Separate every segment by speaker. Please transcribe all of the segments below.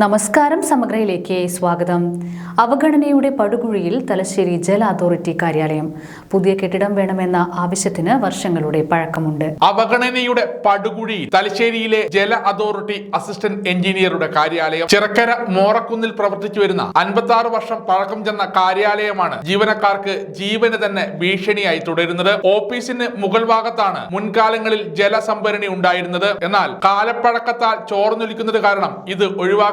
Speaker 1: നമസ്കാരം സമഗ്രയിലേക്ക് സ്വാഗതം. അവഗണനയുടെ പടുകുഴിയിൽ തലശ്ശേരി ജല അതോറിറ്റി കാര്യാലയം. പുതിയ കെട്ടിടം വേണമെന്ന ആവശ്യത്തിന് വർഷങ്ങളുടെ പഴക്കമുണ്ട്.
Speaker 2: അവഗണനയുടെ പടുകുഴിയിൽ തലശ്ശേരിയിലെ ജല അതോറിറ്റി അസിസ്റ്റന്റ് എഞ്ചിനീയറുടെ കാര്യാലയം. ചിറക്കര മോറക്കുന്നിൽ പ്രവർത്തിച്ചു വരുന്ന അൻപത്തി വർഷം പഴക്കം ചെന്ന കാര്യാലയമാണ് ജീവനക്കാർക്ക് ജീവന് തന്നെ ഭീഷണിയായി തുടരുന്നത്. ഓഫീസിന് മുകൾ ഭാഗത്താണ് മുൻകാലങ്ങളിൽ ജലസംഭരണി ഉണ്ടായിരുന്നത്. എന്നാൽ കാലപ്പഴക്കത്താൽ ചോർന്നൊലിക്കുന്നത് കാരണം ഇത്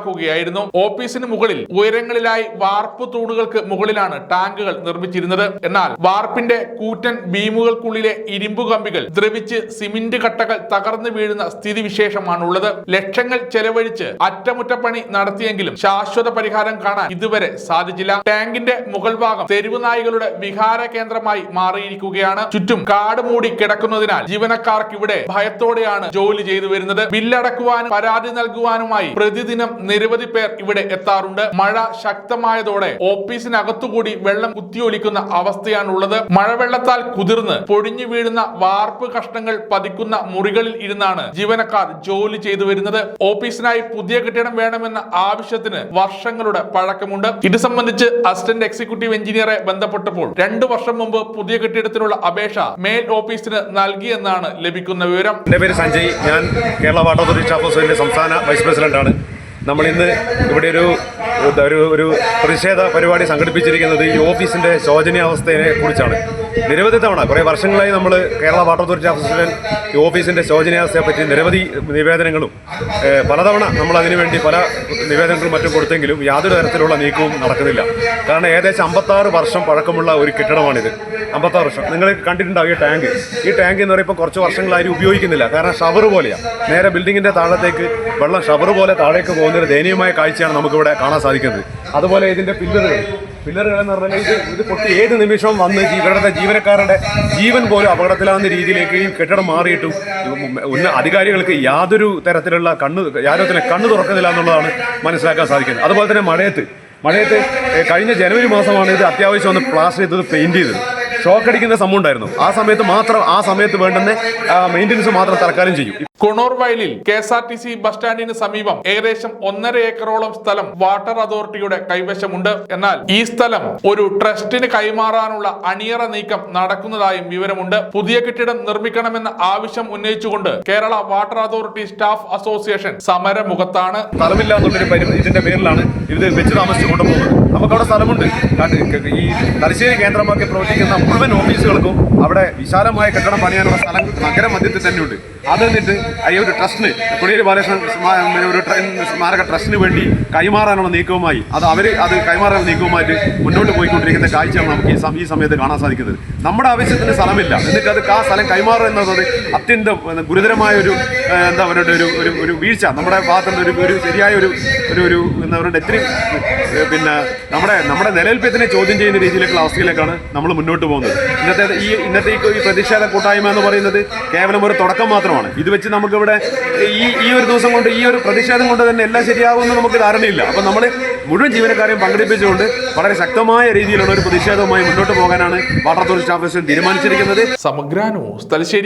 Speaker 2: ഒഴിവാക്കുകയായിരുന്നു ഓഫീസിന് മുകളിൽ ഉയരങ്ങളിലായി വാർപ്പ് തൂണുകൾക്ക് മുകളിലാണ് ടാങ്കുകൾ നിർമ്മിച്ചിരുന്നത്. എന്നാൽ വാർപ്പിന്റെ കൂറ്റൻ ബീമുകൾക്കുള്ളിലെ ഇരുമ്പു കമ്പികൾ ദ്രവിച്ച് സിമന്റ് കട്ടകൾ തകർന്നു വീഴുന്ന സ്ഥിതിവിശേഷമാണുള്ളത്. ലക്ഷങ്ങൾ ചെലവഴിച്ച് അറ്റമുറ്റപ്പണി നടത്തിയെങ്കിലും ശാശ്വത പരിഹാരം കാണാൻ ഇതുവരെ സാധിച്ചില്ല. ടാങ്കിന്റെ മുകൾ ഭാഗം തെരുവ് നായികളുടെ വിഹാര കേന്ദ്രമായി മാറിയിരിക്കുകയാണ്. ചുറ്റും കാട് മൂടി കിടക്കുന്നതിനാൽ ജീവനക്കാർക്ക് ഇവിടെ ഭയത്തോടെയാണ് ജോലി ചെയ്തു വരുന്നത്. ബില്ലടക്കുവാനും പരാതി നൽകുവാനുമായി പ്രതിദിനം നിരവധി പേർ ഇവിടെ എത്താറുണ്ട്. മഴ ശക്തമായതോടെ ഓഫീസിനകത്തുകൂടി വെള്ളം കുത്തിയൊലിക്കുന്ന അവസ്ഥയാണുള്ളത്. മഴവെള്ളത്താൽ കുതിർന്ന് പൊടിഞ്ഞു വീഴുന്ന വാർപ്പ് കഷ്ണങ്ങൾ പതിക്കുന്ന മുറികളിൽ ഇരുന്നാണ് ജീവനക്കാർ ജോലി ചെയ്തു വരുന്നത്. ഓഫീസിനായി പുതിയ കെട്ടിടം വേണമെന്ന ആവശ്യത്തിന് വർഷങ്ങളുടെ പഴക്കമുണ്ട്. ഇത് സംബന്ധിച്ച് അസിസ്റ്റന്റ് എക്സിക്യൂട്ടീവ് എഞ്ചിനീയറെ ബന്ധപ്പെട്ടപ്പോൾ രണ്ടു വർഷം മുമ്പ് പുതിയ കെട്ടിടത്തിനുള്ള അപേക്ഷ മേൽ ഓഫീസിന് നൽകിയെന്നാണ് ലഭിക്കുന്ന വിവരം.
Speaker 3: എന്റെ പേര് സഞ്ജയ്. ഞാൻ കേരള വാട്ടർ അതോറിറ്റി സംസ്ഥാന വൈസ് പ്രസിഡന്റാണ്. നമ്മളിന്ന് ഇവിടെ ഒരു ഒരു ഒരു പ്രതിഷേധ പരിപാടി സംഘടിപ്പിച്ചിരിക്കുന്നത് ഈ ഓഫീസിന്റെ ശോചനീയാവസ്ഥയെ കുറിച്ചാണ്. നിരവധി തവണ കുറേ വർഷങ്ങളായി നമ്മൾ കേരള വാട്ടർ അതോറിറ്റി അസോസിയേഷൻ ഓഫീസിന്റെ ശോചനീയാവസ്ഥയെ പറ്റി നിരവധി നിവേദനങ്ങളും പലതവണ നമ്മൾ അതിനുവേണ്ടി പല നിവേദനങ്ങളും മറ്റും കൊടുത്തെങ്കിലും യാതൊരു തരത്തിലുള്ള നീക്കവും നടക്കുന്നില്ല. കാരണം ഏകദേശം അമ്പത്താറ് വർഷം പഴക്കമുള്ള ഒരു കെട്ടിടമാണിത്. അമ്പത്താറ് വർഷം. നിങ്ങൾ കണ്ടിട്ടുണ്ടാവും ഈ ടാങ്ക്. ഈ ടാങ്ക് എന്ന് പറയുമ്പോൾ കുറച്ച് വർഷങ്ങളായി ഉപയോഗിക്കുന്നില്ല. കാരണം ഷവർ പോലെയാണ് നേരെ ബിൽഡിങ്ങിന്റെ താഴത്തേക്ക് വെള്ളം ഷവർ പോലെ താഴേക്ക് പോകുന്ന ഒരു ദയനീയമായ കാഴ്ചയാണ് നമുക്കിവിടെ കാണാൻ സാധിക്കുന്നത്. അതുപോലെ ഇതിന്റെ പില്ലറുകൾ പില്ലറുകൾ എന്ന് പറഞ്ഞാൽ ഇത് ഇത് പൊട്ടി ഏത് നിമിഷവും വന്ന് ഇവരുടെ ജീവനക്കാരുടെ ജീവൻ പോലും അപകടത്തിലാവുന്ന രീതിയിലേക്ക് ഈ കെട്ടിടം മാറിയിട്ടും ഉന്ന അധികാരികൾക്ക് യാതൊരു തരത്തിലുള്ള കണ്ണ് യാതൊരു കണ്ണ് തുറക്കുന്നില്ല എന്നുള്ളതാണ് മനസ്സിലാക്കാൻ സാധിക്കുന്നത്. അതുപോലെ തന്നെ മഴയത്ത്. മഴയത്ത് കഴിഞ്ഞ ജനുവരി മാസമാണ് ഇത് അത്യാവശ്യം ഒന്ന് പ്ലാസ്റ്റർ ചെയ്തത് പെയിന്റ് ചെയ്തത്. ഷോക്ക് അടിക്കുന്ന സംഭവം ഉണ്ടായിരുന്നു. ആ സമയത്ത് മാത്രം ആ സമയത്ത് വേണ്ടുന്ന മെയിന്റനൻസ് മാത്രം തൽക്കാലം ചെയ്യും.
Speaker 2: കുണൂർ വയലിൽ K S R T C bus സ്റ്റാൻഡിന് സമീപം ഏകദേശം ഒന്നര ഏക്കറോളം സ്ഥലം വാട്ടർ അതോറിറ്റിയുടെ കൈവശമുണ്ട്. എന്നാൽ ഈ സ്ഥലം ഒരു ട്രസ്റ്റിന് കൈമാറാനുള്ള അണിയറ നീക്കം നടക്കുന്നതായും വിവരമുണ്ട്. പുതിയ കെട്ടിടം നിർമ്മിക്കണമെന്ന ആവശ്യം ഉന്നയിച്ചുകൊണ്ട് Kerala water authority staff association സമരമുഖത്താണ്.
Speaker 3: സ്ഥലമില്ല എന്നുള്ളൊരു പരി ഇതിന്റെ പേരിലാണ് ഇത് വെച്ച് താമസിച്ച് കൊണ്ടുപോകുന്നത്. നമുക്കവിടെ സ്ഥലമുണ്ട്. ഈ തലശ്ശേരി കേന്ദ്രമാക്കി പ്രവർത്തിക്കുന്ന മുഴുവൻ ഓഫീസുകൾക്കും അവിടെ വിശാലമായ കെട്ടിടം പണിയാനുള്ള സ്ഥലം നഗരമധ്യത്തിൽ തന്നെയുണ്ട്. അത് എന്നിട്ട് ഈ ഒരു ട്രസ്റ്റിന് കൊടിയേരി ബാലകൃഷ്ണൻ ഒരു സ്മാരക ട്രസ്റ്റിന് വേണ്ടി കൈമാറാനുള്ള നീക്കവുമായി അത് അവർ അത് കൈമാറാനുള്ള നീക്കവുമായിട്ട് മുന്നോട്ട് പോയിക്കൊണ്ടിരിക്കുന്ന കാഴ്ചയാണ് നമുക്ക് ഈ സമയത്ത് കാണാൻ സാധിക്കുന്നത്. നമ്മുടെ ആവശ്യത്തിന് സ്ഥലമില്ല. എന്നിട്ട് അത് ആ സ്ഥലം കൈമാറുക എന്നത് അത്യന്തം ഗുരുതരമായ ഒരു എന്താ പറയുക ഒരു ഒരു ഒരു വീഴ്ച. നമ്മുടെ ഭാഗത്തുനിന്ന് ഒരു ഒരു ശരിയായ ഒരു ഒരു ഒരു എന്താ പറയുക ഇത്രയും പിന്നെ നമ്മുടെ നമ്മുടെ നിലനിൽപ്പത്തിനെ ചോദ്യം ചെയ്യുന്ന രീതിയിലേക്കുള്ള അവസ്ഥയിലേക്കാണ് നമ്മൾ മുന്നോട്ട് പോകുന്നത്. ഇന്നത്തെ ഈ ഇന്നത്തെ ഈ പ്രതിഷേധ കൂട്ടായ്മ എന്ന് പറയുന്നത് കേവലം ഒരു തുടക്കം മാത്രമാണ്. ഇത് വെച്ച് നമുക്കിവിടെ ഈ ഈ ഒരു ദിവസം കൊണ്ട് ഈ ഒരു പ്രതിഷേധം കൊണ്ട് തന്നെ എല്ലാം ശരിയാകുമെന്ന് നമുക്ക് ധാരണയില്ല. അപ്പം നമ്മൾ മുഴുവൻ ജീവനക്കാരെയും പങ്കെടുപ്പിച്ചുകൊണ്ട് വളരെ ശക്തമായ രീതിയിലുള്ള ഒരു പ്രതിഷേധവുമായി മുന്നോട്ട് പോകാനാണ് വാട്ടർ അതോറിറ്റി സ്റ്റാഫ് തീരുമാനിച്ചിരിക്കുന്നത്.
Speaker 2: സമഗ്രാനോ ന്യൂസ്